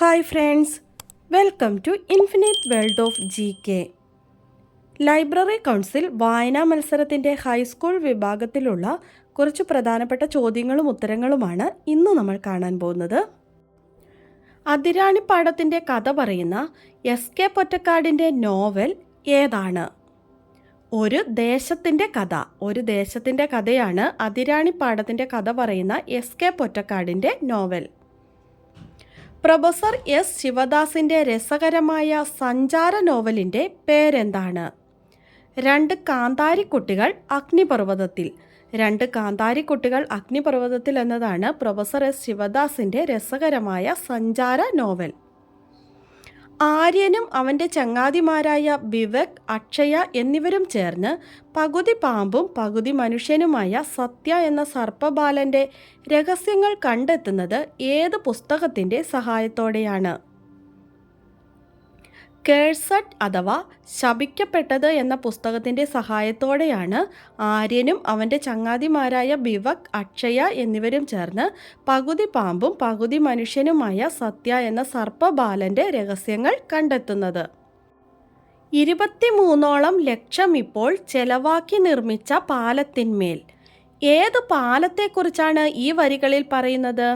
Hi friends welcome to infinite world of G K. Library council വായനാ മത്സരത്തിന്റെ high school വിഭാഗത്തിലുള്ള കുറച്ച് പ്രധാനപ്പെട്ട ചോദ്യങ്ങളും ഉത്തരങ്ങളുമാണ് ഇന്ന് നമ്മൾ കാണാൻ പോകുന്നത്. അതിരാണിപ്പാടത്തിന്റെ കഥ പറയുന്ന എസ് കെ പൊറ്റക്കാടിന്റെ നോവൽ ഏതാണ്? ഒരു ദേശത്തിന്റെ കഥ. ഒരു ദേശത്തിന്റെ കഥയാണ് അതിരാണിപ്പാടത്തിന്റെ കഥ പറയുന്ന എസ് കെ പൊറ്റക്കാടിന്റെ നോവൽ. പ്രൊഫസർ എസ് ശിവദാസിന്റെ രസകരമായ സഞ്ചാര നോവലിന്റെ പേരെന്താണ്? രണ്ട് കാന്താരിക്കുട്ടികൾ അഗ്നിപർവതത്തിൽ. രണ്ട് കാന്താരിക്കുട്ടികൾ അഗ്നിപർവതത്തിൽ എന്നതാണ് പ്രൊഫസർ എസ് ശിവദാസിന്റെ രസകരമായ സഞ്ചാര നോവൽ. ആര്യനും അവന്റെ ചങ്ങാതിമാരായ വിവേക് അക്ഷയ എന്നിവരും ചേർന്ന് പകുതി പാമ്പും പകുതി മനുഷ്യനുമായ സത്യ എന്ന സർപ്പബാലന്റെ രഹസ്യങ്ങൾ കണ്ടെത്തുന്നത് ഏത് പുസ്തകത്തിന്റെ സഹായത്തോടെയാണ്. കേഴ്സട്ട് അഥവാ ശപിക്കപ്പെട്ടത് എന്ന പുസ്തകത്തിന്റെ സഹായത്തോടെയാണ് ആര്യനും അവന്റെ ചങ്ങാതിമാരായ ബിവക് അക്ഷയ എന്നിവരും ചേർന്ന് പകുതി പാമ്പും പകുതി മനുഷ്യനുമായ സത്യ എന്ന സർപ്പബാലന്റെ രഹസ്യങ്ങൾ കണ്ടെത്തുന്നത്. ഇരുപത്തിമൂന്നോളം ലക്ഷം ഇപ്പോൾ ചെലവാക്കി നിർമ്മിച്ച പാലത്തിന്മേൽ. ഏത് പാലത്തെക്കുറിച്ചാണ് ഈ വരികളിൽ പറയുന്നത്?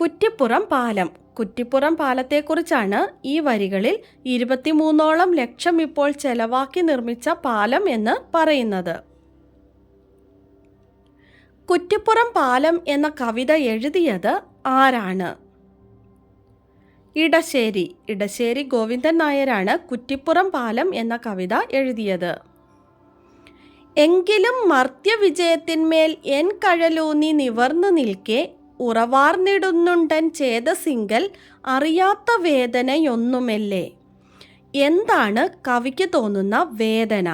കുറ്റിപ്പുറം പാലം. കുറ്റിപ്പുറം പാലത്തെക്കുറിച്ചാണ് ഈ വരികളിൽ ഇരുപത്തിമൂന്നോളം ലക്ഷം ഇപ്പോൾ ചെലവാക്കി നിർമ്മിച്ച പാലം എന്ന് പറയുന്നത്. കുറ്റിപ്പുറം പാലം എന്ന കവിത എഴുതിയത് ആരാണ്? ഇടശ്ശേരി ഇടശ്ശേരി ഗോവിന്ദൻ നായരാണ് കുറ്റിപ്പുറം പാലം എന്ന കവിത എഴുതിയത്. എങ്കിലും മർത്യവിജയത്തിന്മേൽ എൻ കഴലൂന്നി നിവർന്നു നിൽക്കെ ഉറവാർന്നിടുന്നുണ്ടൻ ചേതസിങ്കൽ അറിയാത്ത വേദനയൊന്നുമല്ലേ? എന്താണ് കവിക്ക് തോന്നുന്ന വേദന?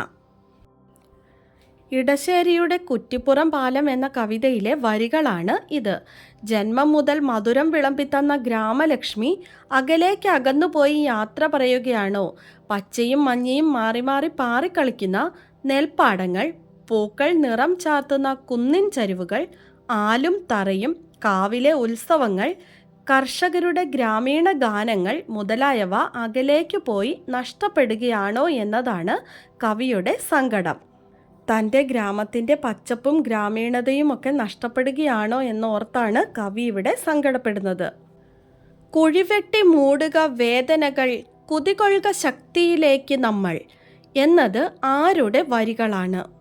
ഇടശ്ശേരിയുടെ കുറ്റിപ്പുറം പാലം എന്ന കവിതയിലെ വരികളാണ് ഇത്. ജന്മം മുതൽ മധുരം വിളമ്പിത്തന്ന ഗ്രാമലക്ഷ്മി അകലേക്ക് അകന്നുപോയി യാത്ര പറയുകയാണോ? പച്ചയും മഞ്ഞയും മാറി മാറി പാറിക്കളിക്കുന്ന നെൽപ്പാടങ്ങൾ പൂക്കൾ നിറം ചാർത്തുന്ന കുന്നിൻ ചരിവുകൾ ആലും തറയും കാവിലെ ഉത്സവങ്ങൾ കർഷകരുടെ ഗ്രാമീണ ഗാനങ്ങൾ മുതലായവ അകലേക്ക് പോയി നഷ്ടപ്പെടുകയാണോ എന്നതാണ് കവിയുടെ സങ്കടം. തന്റെ ഗ്രാമത്തിന്റെ പച്ചപ്പും ഗ്രാമീണതയും ഒക്കെ നഷ്ടപ്പെടുകയാണോ എന്നോർത്താണ് കവി ഇവിടെ സങ്കടപ്പെടുന്നത്. കുഴിവെട്ടി മൂടുക വേദനകൾ കുതികൊഴുക ശക്തിയിലേക്ക് നമ്മൾ എന്നത് ആരുടെ വരികളാണ്?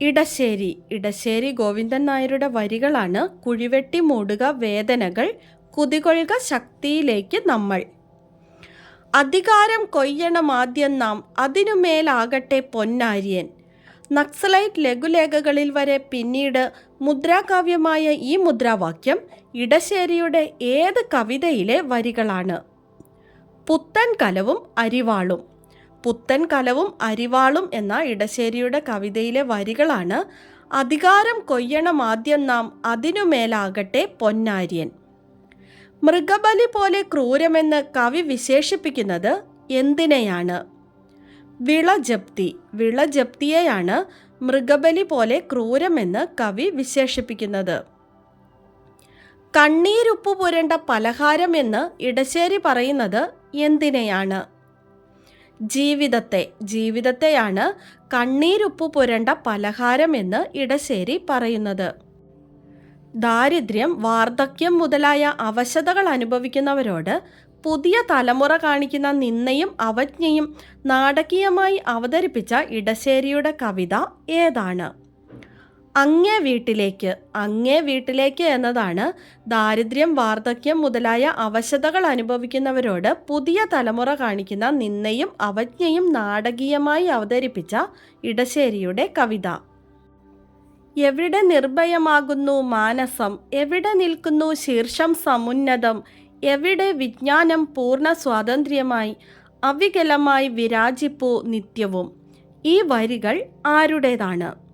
ഇടശ്ശേരി. ഇടശ്ശേരി ഗോവിന്ദൻ നായരുടെ വരികളാണ് കുഴിവെട്ടി മൂടുക വേദനകൾ കുതികൊഴുക ശക്തിയിലേക്ക് നമ്മൾ. അധികാരം കൊയ്യണം ആദ്യം നാം അതിനുമേലാകട്ടെ പൊന്നാര്യൻ. നക്സലൈറ്റ് ലഘുലേഖകളിൽ വരെ പിന്നീട് മുദ്രാകാവ്യമായ ഈ മുദ്രാവാക്യം ഇടശ്ശേരിയുടെ ഏത് കവിതയിലെ വരികളാണ്? പുത്തൻ കലവും അരിവാളും. പുത്തൻ കലവും അരിവാളും എന്ന ഇടശ്ശേരിയുടെ കവിതയിലെ വരികളാണ് അധികാരം കൊയ്യണം ആദ്യം നാം അതിനുമേലാകട്ടെ പൊന്നാര്യൻ. മൃഗബലി പോലെ ക്രൂരമെന്ന് കവി വിശേഷിപ്പിക്കുന്നത് എന്തിനെയാണ്? വിള ജപ്തി വിള വിളജപ്തിയെയാണ് മൃഗബലി പോലെ ക്രൂരമെന്ന് കവി വിശേഷിപ്പിക്കുന്നത്. കണ്ണീരുപ്പ് പുരണ്ട പലഹാരമെന്ന് ഇടശ്ശേരി പറയുന്നത് എന്തിനെയാണ്? ജീവിതത്തെ ജീവിതത്തെയാണ് കണ്ണീരുപ്പ് പുരണ്ട പലഹാരമെന്ന് ഇടശ്ശേരി പറയുന്നത്. ദാരിദ്ര്യം വാർദ്ധക്യം മുതലായ അവശതകൾ അനുഭവിക്കുന്നവരോട് പുതിയ തലമുറ കാണിക്കുന്ന നിന്നയും അവജ്ഞയും നാടകീയമായി അവതരിപ്പിച്ച ഇടശ്ശേരിയുടെ കവിത ഏതാണ്? അങ്ങേ വീട്ടിലേക്ക് അങ്ങേ വീട്ടിലേക്ക് എന്നതാണ് ദാരിദ്ര്യം വാർദ്ധക്യം മുതലായ അവശതകൾ അനുഭവിക്കുന്നവരോട് പുതിയ തലമുറ കാണിക്കുന്ന നിന്നയും അവജ്ഞയും നാടകീയമായി അവതരിപ്പിച്ച ഇടശ്ശേരിയുടെ കവിത. എവിടെ നിർഭയമാകുന്നു മാനസം എവിടെ നിൽക്കുന്നു ശീർഷം സമുന്നതം എവിടെ വിജ്ഞാനം പൂർണ സ്വാതന്ത്ര്യമായി അവികലമായി വിരാജിപ്പു നിത്യവും. ഈ വരികൾ ആരുടേതാണ്?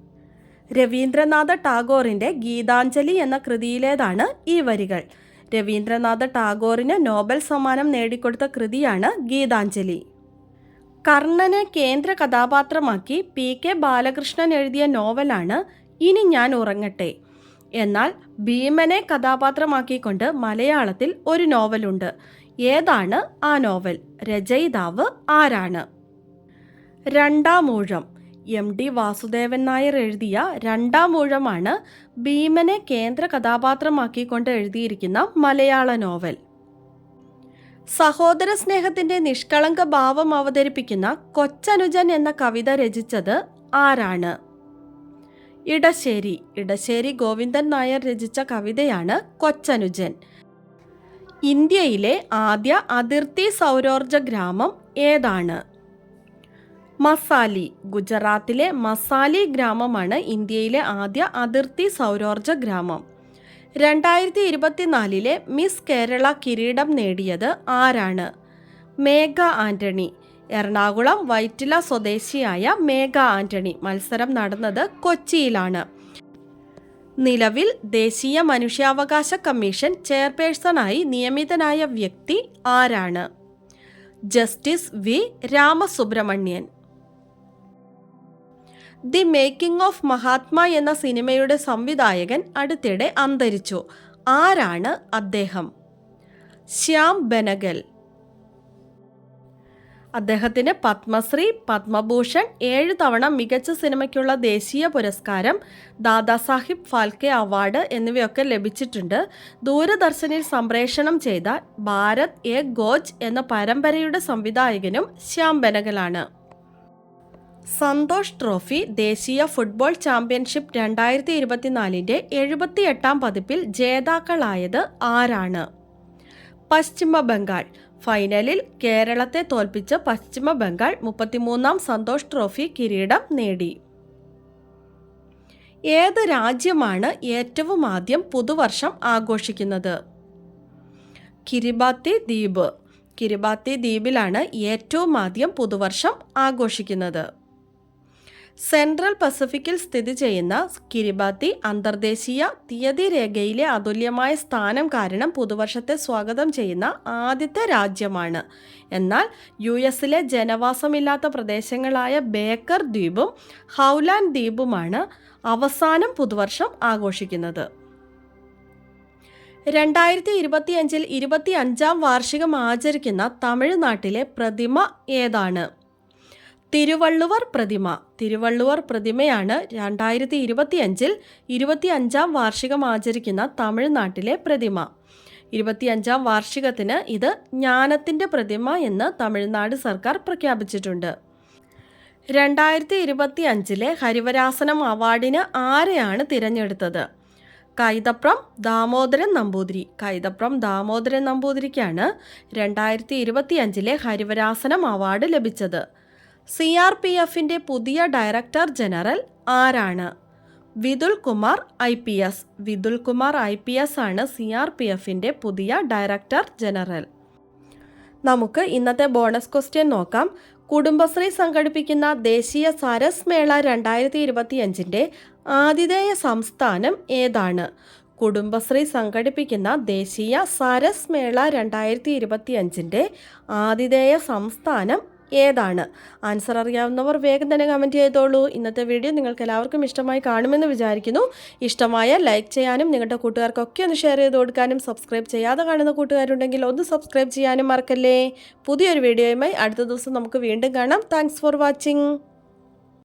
രവീന്ദ്രനാഥ ടാഗോറിന്റെ ഗീതാഞ്ജലി എന്ന കൃതിയിലേതാണ് ഈ വരികൾ. രവീന്ദ്രനാഥ ടാഗോറിന് നോബൽ സമ്മാനം നേടിക്കൊടുത്ത കൃതിയാണ് ഗീതാഞ്ജലി. കർണനെ കേന്ദ്ര കഥാപാത്രമാക്കി പി കെ ബാലകൃഷ്ണൻ എഴുതിയ നോവലാണ് ഇനി ഞാൻ ഉറങ്ങട്ടെ. എന്നാൽ ഭീമനെ കഥാപാത്രമാക്കിക്കൊണ്ട് മലയാളത്തിൽ ഒരു നോവലുണ്ട്. ഏതാണ് ആ നോവൽ? രചയിതാവ് ആരാണ്? രണ്ടാം ഊഴം. എം ഡി വാസുദേവൻ നായർ എഴുതിയ രണ്ടാം ഊഴമാണ് ഭീമനെ കേന്ദ്ര കഥാപാത്രമാക്കിക്കൊണ്ട് എഴുതിയിരിക്കുന്ന മലയാള നോവൽ. സഹോദര സ്നേഹത്തിന്റെ നിഷ്കളങ്ക ഭാവം അവതരിപ്പിക്കുന്ന കൊച്ചനുജൻ എന്ന കവിത രചിച്ചത് ആരാണ്? ഇടശ്ശേരി ഇടശ്ശേരി ഗോവിന്ദൻ നായർ രചിച്ച കവിതയാണ് കൊച്ചനുജൻ. ഇന്ത്യയിലെ ആദ്യ അതിർത്തി സൗരോർജ ഗ്രാമം ഏതാണ്? മസാലി. ഗുജറാത്തിലെ മസാലി ഗ്രാമമാണ് ഇന്ത്യയിലെ ആദ്യ അതിർത്തി സൗരോർജ ഗ്രാമം. രണ്ടായിരത്തി ഇരുപത്തിനാലിലെ മിസ് കേരള കിരീടം നേടിയത് ആരാണ്? മേഘ ആന്റണി. എറണാകുളം വൈറ്റില സ്വദേശിയായ മേഘ ആന്റണി. മത്സരം നടന്നത് കൊച്ചിയിലാണ്. നിലവിൽ ദേശീയ മനുഷ്യാവകാശ കമ്മീഷൻ ചെയർപേഴ്സണായി നിയമിതനായ വ്യക്തി ആരാണ്? Justice V. Ramasubramanian. The making of Mahatma എന്ന സിനിമയുടെ സംവിധായകൻ അടുത്തിടെ അന്തരിച്ചു. ആരാണ് അദ്ദേഹം? ശ്യാം ബനഗൽ. അദ്ദേഹത്തിന് പത്മശ്രീ പത്മഭൂഷൺ ഏഴ് തവണ മികച്ച സിനിമയ്ക്കുള്ള ദേശീയ പുരസ്കാരം ദാദാസാഹിബ് ഫാൽക്കെ അവാർഡ് എന്നിവയൊക്കെ ലഭിച്ചിട്ടുണ്ട്. ദൂരദർശനിൽ സംപ്രേഷണം ചെയ്ത ഭാരത് എ ഗോജ് എന്ന പരമ്പരയുടെ സംവിധായകനും ശ്യാം ബനഗലാണ്. സന്തോഷ് ട്രോഫി ദേശീയ ഫുട്ബോൾ ചാമ്പ്യൻഷിപ്പ് രണ്ടായിരത്തി ഇരുപത്തിനാലിന്റെ എഴുപത്തിയെട്ടാം പതിപ്പിൽ ജേതാക്കളായത് ആരാണ്? പശ്ചിമ ബംഗാൾ. ഫൈനലിൽ കേരളത്തെ തോൽപ്പിച്ച് പശ്ചിമ ബംഗാൾ മുപ്പത്തിമൂന്നാം സന്തോഷ് ട്രോഫി കിരീടം നേടി. ഏത് രാജ്യമാണ് ഏറ്റവും ആദ്യം പുതുവർഷം ആഘോഷിക്കുന്നത്? കിരിബാത്തി ദ്വീപ്. കിരിബാത്തി ദ്വീപിലാണ് ഏറ്റവും ആദ്യം പുതുവർഷം ആഘോഷിക്കുന്നത്. സെൻട്രൽ പസഫിക്കിൽ സ്ഥിതി ചെയ്യുന്ന കിരിബാത്തി അന്തർദേശീയ തീയതി രേഖയിലെ അതുല്യമായ സ്ഥാനം കാരണം പുതുവർഷത്തെ സ്വാഗതം ചെയ്യുന്ന ആദ്യത്തെ രാജ്യമാണ്. എന്നാൽ യു എസിലെ ജനവാസമില്ലാത്ത പ്രദേശങ്ങളായ ബേക്കർ ദ്വീപും ഹൗലാൻഡ് ദ്വീപുമാണ് അവസാനം പുതുവർഷം ആഘോഷിക്കുന്നത്. രണ്ടായിരത്തി ഇരുപത്തിയഞ്ചിൽ ഇരുപത്തി അഞ്ചാം വാർഷികം ആചരിക്കുന്ന തമിഴ്നാട്ടിലെ പ്രതിമ ഏതാണ്? തിരുവള്ളുവർ പ്രതിമ. തിരുവള്ളുവർ പ്രതിമയാണ് രണ്ടായിരത്തി ഇരുപത്തിയഞ്ചിൽ ഇരുപത്തിയഞ്ചാം വാർഷികം ആചരിക്കുന്ന തമിഴ്നാട്ടിലെ പ്രതിമ. ഇരുപത്തിയഞ്ചാം വാർഷികത്തിന് ഇത് ജ്ഞാനത്തിന്റെ പ്രതിമ എന്ന് തമിഴ്നാട് സർക്കാർ പ്രഖ്യാപിച്ചിട്ടുണ്ട്. രണ്ടായിരത്തി ഇരുപത്തി അഞ്ചിലെ ഹരിവരാസനം അവാർഡിന് ആരെയാണ് തിരഞ്ഞെടുത്തത്? കൈതപ്രം ദാമോദരൻ നമ്പൂതിരി. കൈതപ്രം ദാമോദരൻ നമ്പൂതിരിക്കാണ് രണ്ടായിരത്തി ഇരുപത്തി അഞ്ചിലെ ഹരിവരാസനം അവാർഡ് ലഭിച്ചത്. സി ആർ പി എഫിന്റെ പുതിയ ഡയറക്ടർ ജനറൽ ആരാണ്? Vithul Kumar I P S. Vithul Kumar I P S ആണ് സി ആർ പി എഫിന്റെ പുതിയ ഡയറക്ടർ ജനറൽ. നമുക്ക് ഇന്നത്തെ ബോണസ് ക്വസ്റ്റ്യൻ നോക്കാം. കുടുംബശ്രീ സംഘടിപ്പിക്കുന്ന ദേശീയ സരസ് മേള രണ്ടായിരത്തി ഇരുപത്തിയഞ്ചിന്റെ ആതിഥേയ സംസ്ഥാനം ഏതാണ്? കുടുംബശ്രീ സംഘടിപ്പിക്കുന്ന ദേശീയ സരസ് മേള രണ്ടായിരത്തി ഇരുപത്തിയഞ്ചിന്റെ ആതിഥേയ സംസ്ഥാനം ഏതാണ്? ആൻസർ അറിയാവുന്നവർ വേഗം തന്നെ കമന്റ് ചെയ്തോളൂ. ഇന്നത്തെ വീഡിയോ നിങ്ങൾക്ക് എല്ലാവർക്കും ഇഷ്ടമായി കാണുമെന്ന് വിചാരിക്കുന്നു. ഇഷ്ടമായ ലൈക്ക് ചെയ്യാനും നിങ്ങളുടെ കൂട്ടുകാർക്കൊക്കെ ഒന്ന് ഷെയർ ചെയ്ത് കൊടുക്കാനും സബ്സ്ക്രൈബ് ചെയ്യാതെ കാണുന്ന കൂട്ടുകാരുണ്ടെങ്കിൽ ഒന്ന് സബ്സ്ക്രൈബ് ചെയ്യാനും മറക്കല്ലേ. പുതിയൊരു വീഡിയോയുമായി അടുത്ത ദിവസം നമുക്ക് വീണ്ടും കാണാം. Thanks for watching